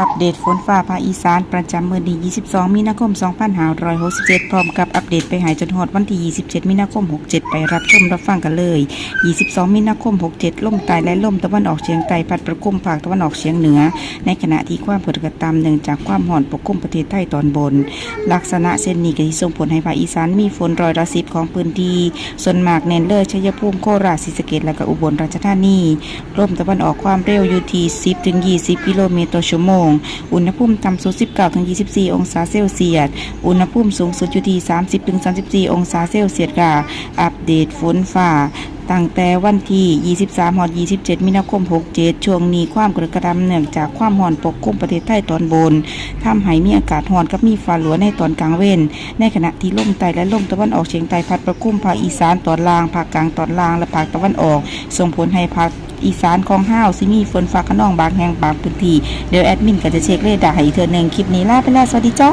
อัปเดตฝนฟ้าภาคอีสานประจำมื้อนี้22 มีนาคม 2567 พร้อมกับอัปเดตไปหายจนฮอดวันที่ 27 มีนาคม 67 ไปรับชมรับฟังกันเลย 22 มีนาคม 67 ล่มใต้และล่มตะวันออกเฉียงใต้พัดประกุมภาคตะวันออกเฉียงเหนือ ในขณะที่ความกดอากาศต่ำเนื่องจากความร้อนปกคลุมประเทศไทยตอนบน ลักษณะเช่นนี้ก็สิส่งผลให้ภาคอีสานมีฝนร้อยละสิบของพื้นที่ ส่วนมากเน้นเลยชัยภูมิโคราชศรีสะเกษและก็อุบลราชธานี ลมตะวันออกความเร็วอยู่ที่ 10ถึง20 กิโลเมตรต่อชั่วโมงอุณหภูมิต่ำสุด 19-24 องศาเซลเซียส อุณหภูมิสูงสุดอยู่ที่ 30-34 องศาเซลเซียสค่ะ อัปเดตฝนฟ้าตั้งแต่วันที่ 23ฮอด27 มีนาคม 67 ช่วงนี้ความกระกระดำเนื่องจากความร้อนปกคลุมประเทศไทยตอนบนทำให้มีอากาศร้อนกับมีฟ้าหลัวในตอนกลางเว้น ในขณะที่ลมใต้และลมตะวันออกเฉียงใต้พัดประคุมภาคอีสานตอนล่าง ภาคกลางตอนล่างและภาคตะวันออก ส่งผลให้ภาค อีสานของห้าวซิมีฝนฟ้าขนองบางแห่งบางพื้นที่เดี๋ยวแอดมินก็จะเช็คเรดาร์ให้อีกเทื่อหนึ่งคลิปนี้ลาไปแล้วสวัสดีจ้า